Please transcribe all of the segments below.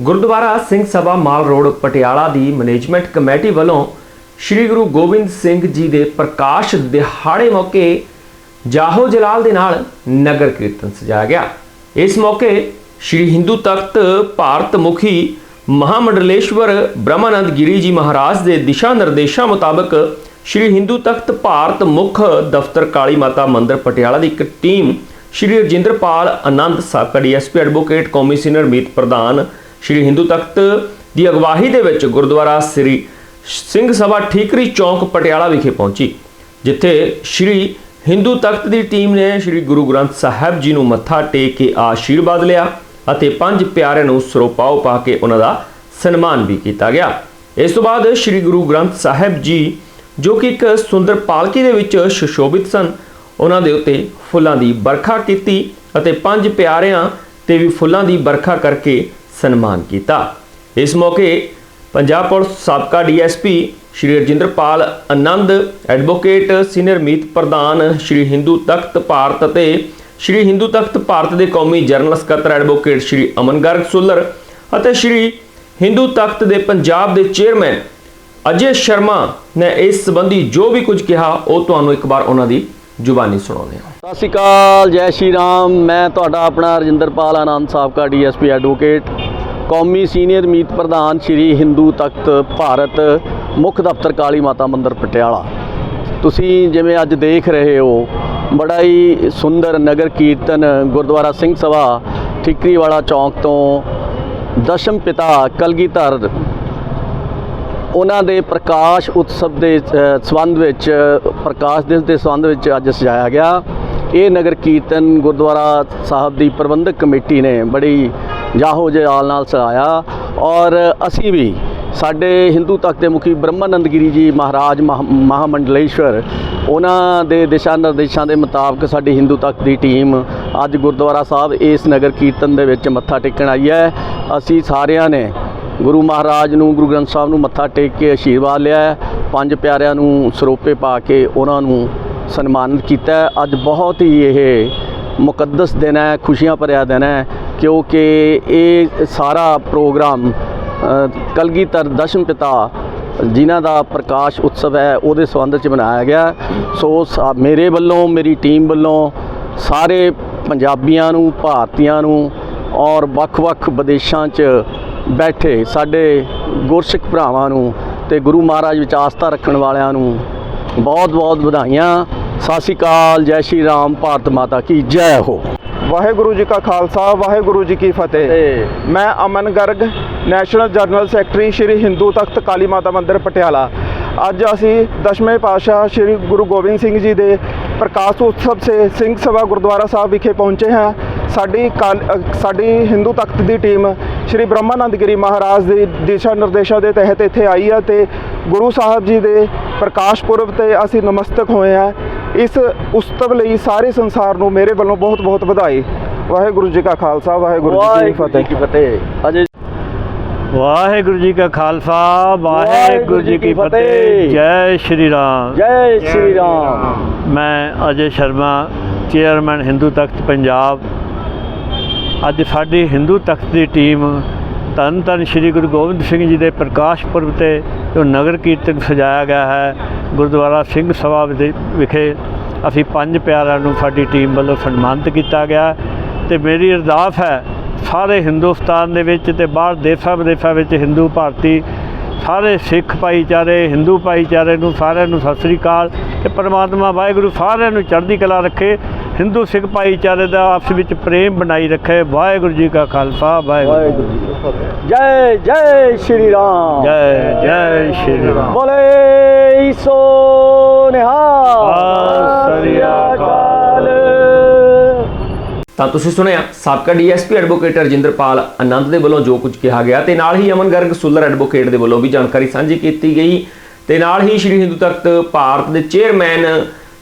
ਗੁਰਦੁਆਰਾ ਸਿੰਘ ਸਭਾ ਮਾਲ road Patiala ਦੀ management committee ਵੱਲੋਂ ਸ੍ਰੀ ਗੁਰੂ ਗੋਬਿੰਦ ਸਿੰਘ ਜੀ ਦੇ ਪ੍ਰਕਾਸ਼ ਦਿਹਾੜੇ ਮੌਕੇ ਜਾਹੋ ਜਲਾਲ ਦੇ ਨਾਲ ਨਗਰ ਕੀਰਤਨ ਸਜਾਇਆ ਗਿਆ। ਇਸ ਮੌਕੇ ਸ੍ਰੀ ਹਿੰਦੂ ਤਖਤ ਭਾਰਤ ਮੁਖੀ ਮਹਾਮੰਡਲੇਸ਼ਵਰ ਬ੍ਰਹਮਾਨੰਦ ਗਿਰੀ ਜੀ ਮਹਾਰਾਜ ਦੇ ਦਿਸ਼ਾ ਨਿਰਦੇਸ਼ਾਂ ਮੁਤਾਬਕ ਸ੍ਰੀ ਹਿੰਦੂ ਤਖਤ ਭਾਰਤ ਮੁੱਖ ਦਫ਼ਤਰ ਕਾਲੀ ਮਾਤਾ ਮੰਦਿਰ ਪਟਿਆਲਾ ਦੀ ਇੱਕ ਟੀਮ ਸ਼੍ਰੀ ਰਜਿੰਦਰਪਾਲ ਆਨੰਦ ਸਾਕਾ ਡੀਐਸਪੀ ਐਡਵੋਕੇਟ, ਕੌਮੀ ਸੀਨੀਅਰ ਮੀਤ ਪ੍ਰਧਾਨ ਸ਼੍ਰੀ ਹਿੰਦੂ ਤਖਤ ਦੀ ਅਗਵਾਹੀ ਦੇ ਵਿੱਚ ਗੁਰਦੁਆਰਾ ਸ੍ਰੀ ਸਿੰਘ ਸਭਾ ਠੀਕਰੀ ਚੌਂਕ ਪਟਿਆਲਾ ਵਿਖੇ ਪਹੁੰਚੀ, ਜਿੱਥੇ ਸ਼੍ਰੀ ਹਿੰਦੂ ਤਖਤ ਦੀ ਟੀਮ ਨੇ ਸ਼੍ਰੀ ਗੁਰੂ ਗ੍ਰੰਥ ਸਾਹਿਬ ਜੀ ਨੂੰ ਮੱਥਾ ਟੇਕ ਕੇ ਆਸ਼ੀਰਵਾਦ ਲਿਆ ਅਤੇ ਪੰਜ ਪਿਆਰਿਆਂ ਨੂੰ ਸਰੋਪਾਓ ਪਾ ਕੇ ਉਹਨਾਂ ਦਾ ਸਨਮਾਨ ਵੀ ਕੀਤਾ ਗਿਆ। ਇਸ ਤੋਂ ਬਾਅਦ ਸ਼੍ਰੀ ਗੁਰੂ ਗ੍ਰੰਥ ਸਾਹਿਬ ਜੀ, ਜੋ ਕਿ ਇੱਕ ਸੁੰਦਰ ਪਾਲਕੀ ਦੇ ਵਿੱਚ ਸੁਸ਼ੋਭਿਤ ਸਨ, ਉਹਨਾਂ ਦੇ ਉੱਤੇ ਫੁੱਲਾਂ ਦੀ ਵਰਖਾ ਕੀਤੀ ਅਤੇ ਪੰਜ ਪਿਆਰਿਆਂ ਤੇ ਵੀ ਫੁੱਲਾਂ ਦੀ ਵਰਖਾ ਕਰਕੇ ਸਨਮਾਨ ਕੀਤਾ। ਇਸ ਮੌਕੇ ਪੰਜਾਬ ਪੁਲਿਸ ਸਾਬਕਾ DSP Shri Rajinderpal Anand, advocate senior ਮੀਤ ਪ੍ਰਧਾਨ ਸ਼੍ਰੀ ਹਿੰਦੂ ਤਖਤ ਭਾਰਤ ਅਤੇ ਸ਼੍ਰੀ ਹਿੰਦੂ ਤਖਤ ਭਾਰਤ ਦੇ ਕੌਮੀ ਜਨਰਲ ਸਕੱਤਰ ਐਡਵੋਕੇਟ ਸ਼੍ਰੀ ਅਮਨ ਗਰਗ ਸੁੱਲਰ ਅਤੇ ਸ਼੍ਰੀ ਹਿੰਦੂ ਤਖਤ ਦੇ ਪੰਜਾਬ ਦੇ ਚੇਅਰਮੈਨ ਅਜੇ ਸ਼ਰਮਾ ਨੇ ਇਸ ਸੰਬੰਧੀ ਜੋ ਵੀ ਕੁਝ ਕਿਹਾ, ਉਹ ਤੁਹਾਨੂੰ ਇੱਕ ਵਾਰ ਉਹਨਾਂ ਦੀ ਜ਼ੁਬਾਨੀ ਸੁਣਾਉਂਦੇ ਹਾਂ। ਸਤਿ ਸ਼੍ਰੀ ਅਕਾਲ, ਜੈ ਸ਼੍ਰੀ ਰਾਮ। ਮੈਂ ਤੁਹਾਡਾ ਆਪਣਾ ਰਜਿੰਦਰਪਾਲ ਆਨੰਦ, ਸਾਬਕਾ ਡੀਐਸਪੀ ਐਡਵੋਕੇਟ। ਕੌਮੀ ਸੀਨੀਅਰ ਮੀਤ ਪ੍ਰਧਾਨ ਸ਼੍ਰੀ ਹਿੰਦੂ ਤਖਤ ਭਾਰਤ ਮੁੱਖ ਦਫ਼ਤਰ ਕਾਲੀ ਮਾਤਾ ਮੰਦਿਰ ਪਟਿਆਲਾ। ਤੁਸੀਂ ਜਿਵੇਂ ਅੱਜ ਦੇਖ ਰਹੇ ਹੋ, ਬੜਾ ਹੀ ਸੁੰਦਰ ਨਗਰ ਕੀਰਤਨ ਗੁਰਦੁਆਰਾ ਸਿੰਘ ਸਭਾ ਠਿਕਰੀਵਾਲਾ ਚੌਂਕ ਤੋਂ ਦਸ਼ਮ ਪਿਤਾ ਕਲਗੀਧਰ ਉਹਨਾਂ ਦੇ ਪ੍ਰਕਾਸ਼ ਉਤਸਵ ਦੇ ਸੰਬੰਧ ਵਿੱਚ, ਪ੍ਰਕਾਸ਼ ਦਿਵਸ ਦੇ ਸੰਬੰਧ ਵਿੱਚ ਅੱਜ ਸਜਾਇਆ ਗਿਆ। ਇਹ ਨਗਰ ਕੀਰਤਨ ਗੁਰਦੁਆਰਾ ਸਾਹਿਬ ਦੀ ਪ੍ਰਬੰਧਕ ਕਮੇਟੀ ਨੇ ਬੜੀ ਜਾਹੋ ਜਲਾਲ ਨਾਲ ਸਜਾਇਆ ਔਰ ਅਸੀਂ ਵੀ ਸਾਡੇ ਹਿੰਦੂ ਤਖਤ ਦੇ ਮੁਖੀ ਬ੍ਰਹਮਾਨੰਦ ਗਿਰੀ ਜੀ ਮਹਾਰਾਜ ਮਹਾ- ਮਹਾਮੰਡਲੇਸ਼ਵਰ, ਉਹਨਾਂ ਦੇ ਦਿਸ਼ਾ ਨਿਰਦੇਸ਼ਾਂ ਦੇ ਮੁਤਾਬਕ ਸਾਡੀ ਹਿੰਦੂ ਤਖਤ ਦੀ ਟੀਮ ਅੱਜ ਗੁਰਦੁਆਰਾ ਸਾਹਿਬ ਇਸ ਨਗਰ ਕੀਰਤਨ ਦੇ ਵਿੱਚ ਮੱਥਾ ਟੇਕਣ ਆਈ ਹੈ। ਅਸੀਂ ਸਾਰਿਆਂ ਨੇ ਗੁਰੂ ਮਹਾਰਾਜ ਨੂੰ, ਗੁਰੂ ਗ੍ਰੰਥ ਸਾਹਿਬ ਨੂੰ ਮੱਥਾ ਟੇਕ ਕੇ ਆਸ਼ੀਰਵਾਦ ਲਿਆ ਹੈ। ਪੰਜ ਪਿਆਰਿਆਂ ਨੂੰ ਸਰੋਪੇ ਪਾ ਕੇ ਉਹਨਾਂ ਨੂੰ ਸਨਮਾਨਿਤ ਕੀਤਾ ਅੱਜ ਬਹੁਤ ਹੀ ਇਹ ਮੁਕੱਦਸ ਦਿਨ ਹੈ, ਖੁਸ਼ੀਆਂ ਭਰਿਆ ਦਿਨ ਹੈ। ਕਿਉਂਕਿ ਇਹ ਸਾਰਾ ਪ੍ਰੋਗਰਾਮ ਅ, ਕਲਗੀਧਰ ਦਸ਼ਮ ਪਿਤਾ ਜਿਨ੍ਹਾਂ ਦਾ ਪ੍ਰਕਾਸ਼ ਉਤਸਵ ਹੈ ਉਹਦੇ ਸੰਬੰਧ ਚ ਬਣਾਇਆ ਗਿਆ। ਸੋ ਸਾ- ਮੇਰੇ ਵੱਲੋਂ ਮੇਰੀ ਟੀਮ ਵੱਲੋਂ ਸਾਰੇ ਪੰਜਾਬੀਆਂ ਨੂੰ ਭਾਰਤੀਆਂ ਨੂੰ ਔਰ ਵੱਖ-ਵੱਖ ਵਿਦੇਸ਼ਾਂ 'ਚ ਬੈਠੇ ਸਾਡੇ ਗੁਰਸਿੱਖ ਭਰਾਵਾਂ ਨੂੰ ਤੇ ਗੁਰੂ ਮਹਾਰਾਜ ਵਿੱਚ ਆਸਥਾ ਰੱਖਣ ਵਾਲਿਆਂ ਨੂੰ ਬਹੁਤ-ਬਹੁਤ ਵਧਾਈਆਂ। ਸਤਿ ਸ਼੍ਰੀ ਅਕਾਲ ਜੈ ਸ਼੍ਰੀ ਰਾਮ ਭਾਰਤ ਮਾਤਾ ਕੀ ਜੈ ਹੋ। ਵਾਹਿਗੁਰੂ ਜੀ ਕਾ ਖਾਲਸਾ ਵਾਹਿਗੁਰੂ ਜੀ ਕੀ ਫਤਿਹ। ਮੈਂ Aman Garg national general secretary Shri Hindu Takht Kali Mata Mandir Patiala. ਅੱਜ ਅਸੀਂ ਦਸ਼ਵੇਂ ਪਾਤਸ਼ਾਹ ਸ਼੍ਰੀ ਗੁਰੂ ਗੋਬਿੰਦ ਸਿੰਘ ਜੀ ਦੇ ਪ੍ਰਕਾਸ਼ ਉਤਸਵ ਸੇ ਸਿੰਘ ਸਭਾ ਗੁਰਦੁਆਰਾ ਸਾਹਿਬ ਵਿਖੇ ਪਹੁੰਚੇ ਹਾਂ। ਸਾਡੀ ਸਾਡੀ ਹਿੰਦੂ ਤਖਤ ਦੀ ਟੀਮ ਸ਼੍ਰੀ ਬ੍ਰਹਮਾਨੰਦ ਗਿਰੀ ਮਹਾਰਾਜ ਦੇ ਦਿਸ਼ਾ ਨਿਰਦੇਸ਼ਾਂ ਦੇ ਤਹਿਤ ਇੱਥੇ ਆਈ ਹੈ ਤੇ ਗੁਰੂ ਸਾਹਿਬ ਜੀ ਦੇ ਪ੍ਰਕਾਸ਼ ਪੁਰਬ ਤੇ ਅਸੀਂ ਨਮਸਤਕ ਹੋਏ ਹਾਂ। ਇਸ ਉਤਸਵ ਲਈ ਸਾਰੇ ਸੰਸਾਰ ਨੂੰ ਮੇਰੇ ਵੱਲੋਂ ਬਹੁਤ ਬਹੁਤ ਵਧਾਈ। ਵਾਹਿਗੁਰੂ ਜੀ ਕਾ ਖਾਲਸਾ ਵਾਹਿਗੁਰੂ ਜੀ ਕੀ ਵਾਹਿਗੁਰੂ ਜੀ ਕੀ ਫਤਿਹ। ਅਜੇ ਵਾਹਿਗੁਰੂ ਜੀ ਕਾ ਖਾਲਸਾ ਵਾਹਿਗੁਰੂ ਜੀ ਕੀ ਫਤਿਹ। ਜੈ ਸ਼੍ਰੀ ਰਾਮ। ਜੈ ਸ਼੍ਰੀ ਰਾਮ। ਮੈਂ ਅਜੇ ਸ਼ਰਮਾ ਚੇਅਰਮੈਨ ਹਿੰਦੂ ਤਖਤ ਪੰਜਾਬ। ਅੱਜ ਸਾਡੀ ਹਿੰਦੂ ਤਖਤ ਦੀ ਟੀਮ ਧੰਨ ਧੰਨ ਸ਼੍ਰੀ ਗੁਰੂ ਗੋਬਿੰਦ ਸਿੰਘ ਜੀ ਦੇ ਪ੍ਰਕਾਸ਼ ਪੁਰਬ ਤੇ ਜੋ ਨਗਰ ਕੀਰਤਨ ਸਜਾਇਆ ਗਿਆ ਹੈ ਗੁਰਦੁਆਰਾ ਸਿੰਘ ਸਭਾ ਵਿਖੇ ਅਸੀਂ ਪੰਜ ਪਿਆਰਿਆਂ ਨੂੰ ਸਾਡੀ ਟੀਮ ਵੱਲੋਂ ਸਨਮਾਨਿਤ ਕੀਤਾ ਗਿਆ ਤੇ ਮੇਰੀ ਅਰਦਾਸ ਹੈ ਸਾਰੇ ਹਿੰਦੁਸਤਾਨ ਦੇ ਵਿੱਚ ਤੇ ਬਾਹਰ ਦੇਸ਼ਾਂ ਵਿਦੇਸ਼ਾਂ ਵਿੱਚ ਹਿੰਦੂ ਭਾਰਤੀ ਸਾਰੇ ਸਿੱਖ ਭਾਈਚਾਰੇ ਹਿੰਦੂ ਭਾਈਚਾਰੇ ਨੂੰ ਸਾਰਿਆਂ ਨੂੰ ਸਤਿ ਸ੍ਰੀ ਅਕਾਲ ਤੇ ਪਰਮਾਤਮਾ ਵਾਹਿਗੁਰੂ ਸਾਰਿਆਂ ਨੂੰ ਚੜ੍ਹਦੀ ਕਲਾ ਰੱਖੇ ਹਿੰਦੂ ਸਿੱਖ ਭਾਈਚਾਰੇ ਦਾ ਆਪਸ ਵਿੱਚ ਪ੍ਰੇਮ ਬਣਾਈ ਰੱਖੇ ਵਾਹਿਗੁਰੂ ਜੀ ਕਾ ਖਾਲਸਾ ਵਾਹਿਗੁਰੂ ਜੀ ਕੀ ਫਤਿਹ। ਜੈ ਜੈ ਸ਼੍ਰੀ ਰਾਮ। ਜੈ ਜੈ ਸ਼੍ਰੀ ਰਾਮ। ਬੋਲੇ ਸੋ ਨਿਹਾਲ। ਤਾਂ ਤੁਸੀਂ ਸੁਣਿਆ, ਸਾਬਕਾ ਡੀਐਸਪੀ ਐਡਵੋਕੇਟ ਰਜਿੰਦਰਪਾਲ ਆਨੰਦ ਦੇ ਵੱਲੋਂ ਜੋ ਕੁਝ ਕਿਹਾ ਗਿਆ ਤੇ ਨਾਲ ਹੀ ਅਮਨ ਗਰਗ ਸੁਲਰ ਐਡਵੋਕੇਟ ਦੇ ਵੱਲੋਂ ਵੀ ਜਾਣਕਾਰੀ ਸਾਂਝੀ ਕੀਤੀ ਗਈ ਤੇ ਨਾਲ ਹੀ ਸ਼੍ਰੀ ਹਿੰਦੂ ਤਖਤ ਭਾਰਤ ਦੇ ਚੇਅਰਮੈਨ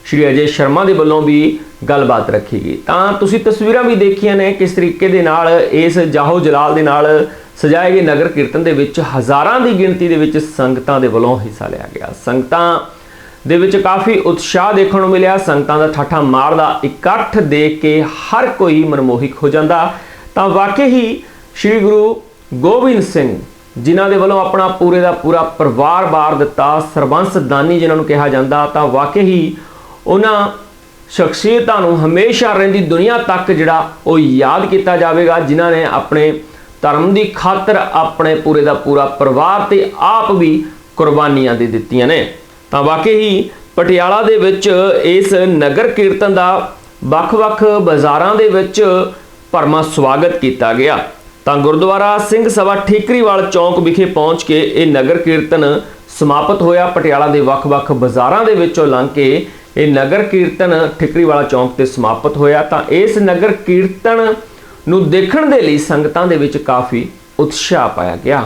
ਸ਼੍ਰੀ ਅਜੇ ਸ਼ਰਮਾ ਦੇ ਵੱਲੋਂ ਵੀ ਗੱਲਬਾਤ ਰੱਖੀ ਗਈ। ਤਾਂ ਤੁਸੀਂ ਤਸਵੀਰਾਂ ਵੀ ਦੇਖੀਆਂ ਨੇ ਕਿਸ ਤਰੀਕੇ ਦੇ ਨਾਲ ਇਸ ਜਾਹੋ ਜਲਾਲ ਦੇ ਨਾਲ ਸਜਾਏ ਗਏ ਨਗਰ ਕੀਰਤਨ ਦੇ ਵਿੱਚ ਹਜ਼ਾਰਾਂ ਦੀ ਗਿਣਤੀ ਦੇ ਵਿੱਚ ਸੰਗਤਾਂ ਦੇ ਵੱਲੋਂ ਹਿੱਸਾ ਲਿਆ ਗਿਆ। ਸੰਗਤਾਂ ਦੇ ਵਿੱਚ ਕਾਫੀ ਉਤਸ਼ਾਹ ਦੇਖਣ ਨੂੰ ਮਿਲਿਆ। ਸੰਗਤਾਂ ਦਾ ਠਾਠਾ ਮਾਰਦਾ, ਇਕੱਠ ਦੇਖ ਕੇ ਹਰ ਕੋਈ ਮਨਮੋਹਿਕ ਹੋ ਜਾਂਦਾ। ਤਾਂ ਵਾਕਈ ਹੀ ਸ੍ਰੀ ਗੁਰੂ ਗੋਬਿੰਦ ਸਿੰਘ, ਜਿਨ੍ਹਾਂ ਦੇ ਵੱਲੋਂ ਆਪਣਾ ਪੂਰੇ ਦਾ ਪੂਰਾ ਪਰਿਵਾਰ ਬਾਰ ਦਿੱਤਾ, ਸਰਬੰਸ ਦਾਨੀ ਜਿਨ੍ਹਾਂ ਨੂੰ ਕਿਹਾ ਜਾਂਦਾ, ਤਾਂ ਵਾਕਈ ਹੀ ਉਹਨਾਂ ਸ਼ਖਸੀਅਤਾਂ ਨੂੰ ਹਮੇਸ਼ਾ ਰਹਿੰਦੀ ਦੁਨੀਆ ਤੱਕ ਜਿਹੜਾ ਉਹ ਯਾਦ ਕੀਤਾ ਜਾਵੇਗਾ, ਜਿਨ੍ਹਾਂ ਨੇ ਆਪਣੇ ਧਰਮ ਦੀ ਖਾਤਰ ਆਪਣੇ ਪੂਰੇ ਦਾ ਪੂਰਾ ਪਰਿਵਾਰ ਤੇ ਆਪ ਵੀ ਕੁਰਬਾਨੀਆਂ ਦੇ ਦਿੱਤੀਆਂ ਨੇ। ਤਾਂ ਵਾਕਈ ਹੀ ਪਟਿਆਲਾ ਦੇ ਵਿੱਚ ਇਸ ਨਗਰ ਕੀਰਤਨ ਦਾ ਵੱਖ-ਵੱਖ ਬਾਜ਼ਾਰਾਂ ਦੇ ਵਿੱਚ ਭਰਮਾ ਸਵਾਗਤ ਕੀਤਾ ਗਿਆ। ਤਾਂ ਗੁਰਦੁਆਰਾ ਸਿੰਘ ਸਭਾ ਠੀਕਰੀਵਾਲ ਚੌਂਕ ਵਿਖੇ ਪਹੁੰਚ ਕੇ ਇਹ ਨਗਰ ਕੀਰਤਨ ਸਮਾਪਤ ਹੋਇਆ। ਪਟਿਆਲਾ ਦੇ ਵੱਖ-ਵੱਖ ਬਾਜ਼ਾਰਾਂ ਦੇ ਵਿੱਚੋਂ ਲੰਘ ਕੇ ਇਹ ਨਗਰ ਕੀਰਤਨ ਠੀਕਰੀਵਾਲਾ ਚੌਂਕ ਤੇ ਸਮਾਪਤ ਹੋਇਆ। ਤਾਂ ਇਸ ਨਗਰ ਕੀਰਤਨ ਨੂੰ ਦੇਖਣ ਦੇ ਲਈ ਸੰਗਤਾਂ ਦੇ ਵਿੱਚ ਕਾਫੀ ਉਤਸ਼ਾਹ ਪਾਇਆ ਗਿਆ।